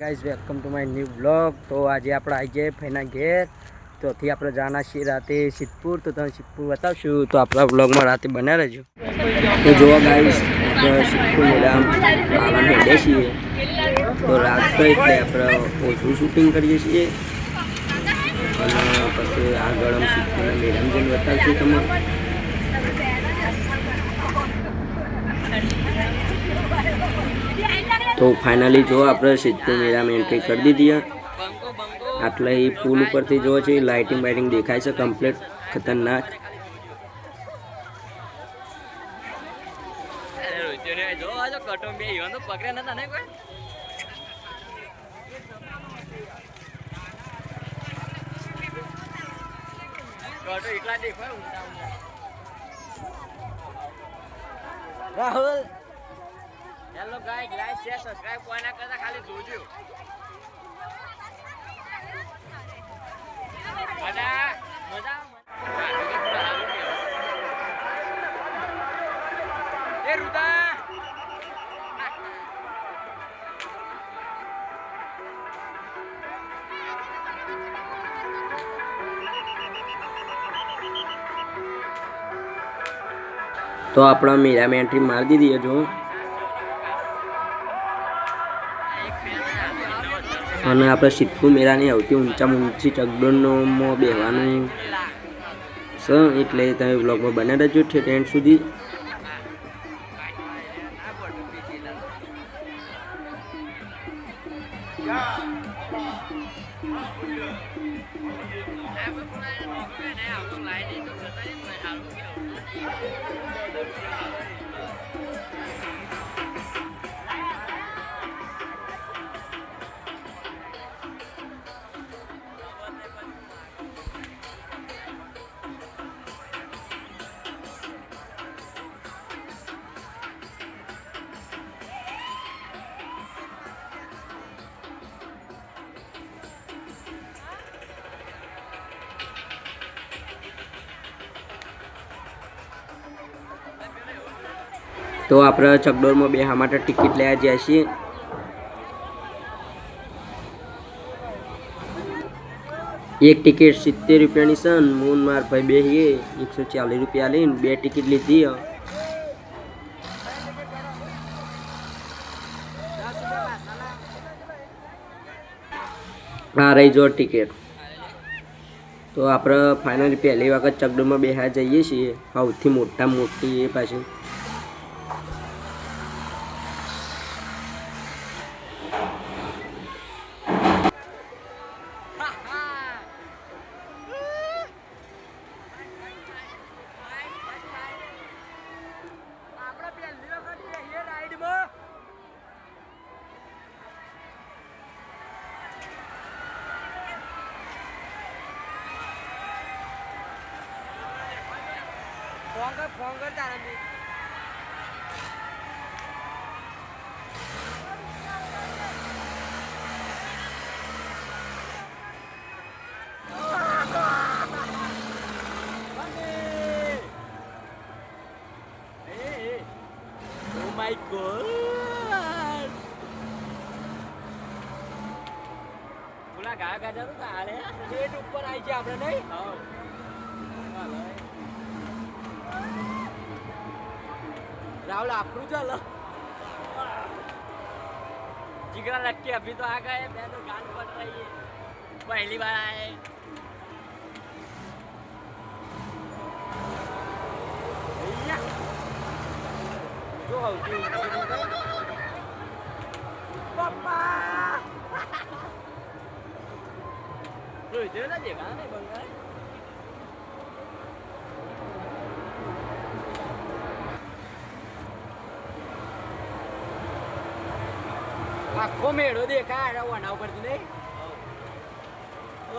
Guys welcome to my new blog તો આજે આપણે આવી જઈએ ફઈના ઘેર. તોથી આપણે જવાના છીએ રાતે સિદ્ધપુર. તો તમે સિદ્ધપુર બતાવશું? તો આપણા બ્લોગમાં રાતે બન્યા રહેજો. તો જોવા ગાઈઝ સિદ્ધપુર મેળામ આવા હેડે છીએ. તો રાત એટલે આપણે ઓછું શૂટિંગ કરીએ છીએ. અને પછી આગળ સિદ્ધપુરના મેળામ જઈને બતાવશું તમને. તો ફાઇનલી જો આપણે સિત્તેર મેળામાં એન્ટ્રી કરી દીધી આટલે એ પુલ ઉપરથી જો છે લાઇટિંગ બાઇટિંગ દેખાય છે કમ્પ્લીટ ખતરનાક. Rahul hello guys like share subscribe કોઈ ના કરતા ખાલી જોજો. મજા મજા તો આપણા મેળામાં એન્ટ્રી મારી દીધી હજુ. અને આપણે સિદ્ધપુર મેળાની સૌથી ઊંચામાં ઊંચી ચકડોળમાં બેહવાનું છે એટલે તમે બ્લોગમાં બને રહેજો છે ટેન્ટ સુધી. તો આપણે ચકડોળમાં બેહા માટે ટિકિટ લેવા જઈએ છીએ. એક ટિકિટ સિત્તેર રૂપિયાની છે ને મૂન માર ભાઈ બેહીએ એકસો ચાલીસ રૂપિયા લઈને બે ટિકિટ લીધી હા. રહી જો ટિકિટ. તો આપણે ફાઇનલી પહેલી વખત ચકડોળમાં બેહા જઈએ છીએ. સૌથી મોટા મોટી એ પાછી. ఫోన్ కర్ ఫోన్ కడతానండి my god! Mula gaga jaru kale. Gate upar aayi apne nahi? Haan. Rahul approve झालं जिगरा रख के अभी तो आ गए मैं तो गान पड़ रही है पहली बार आए भैया, जो हल्की ऊंची नहीं गई। पप्पा rồi thế là điểm án này bằng đấy આખો મેળો દેખાય વના ઉપરથી નહીં.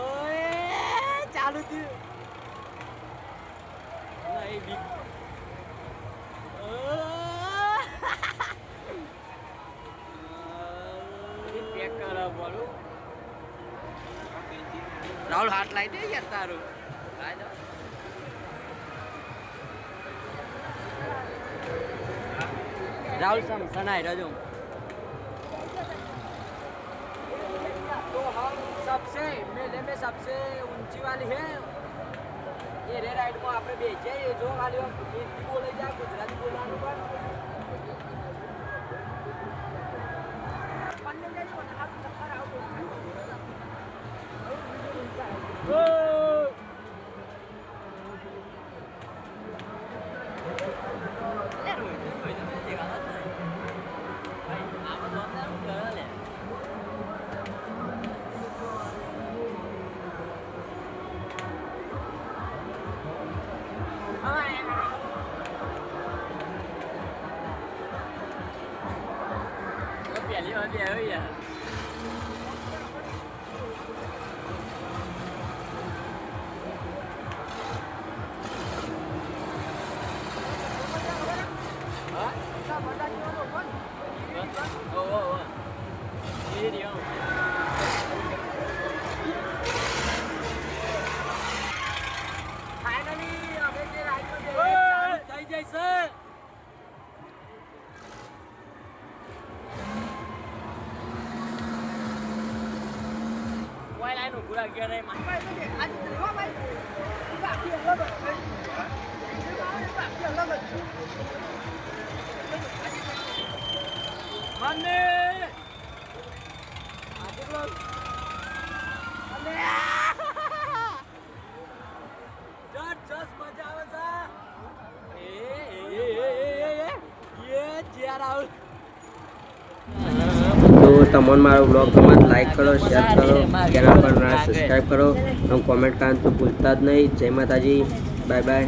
ઓય, ચાલુ થયું. નહીં બી રાહુલ, હાથ લાવી દે યાર તારું. રાહુલ સમ સનાય રજો. सबसे मेले में सबसे ऊंची वाली है ये रे राइड में આપણે બેસીએ એ જો ખાલી આમ હિન્દી બોલે જાય ગુજરાતી બોલવાનું પણ બંને જાય કોને lu. Money. Just just મજા આવે છે. એ એ એ એ તમને મારો બ્લોગ ગમે લાઈક કરો શેર કરો ચેનલ પર સબસ્ક્રાઈબ કરો. અને કોમેન્ટ કરવાનું તો ભૂલતા જ નહીં. જય માતાજી. Bye bye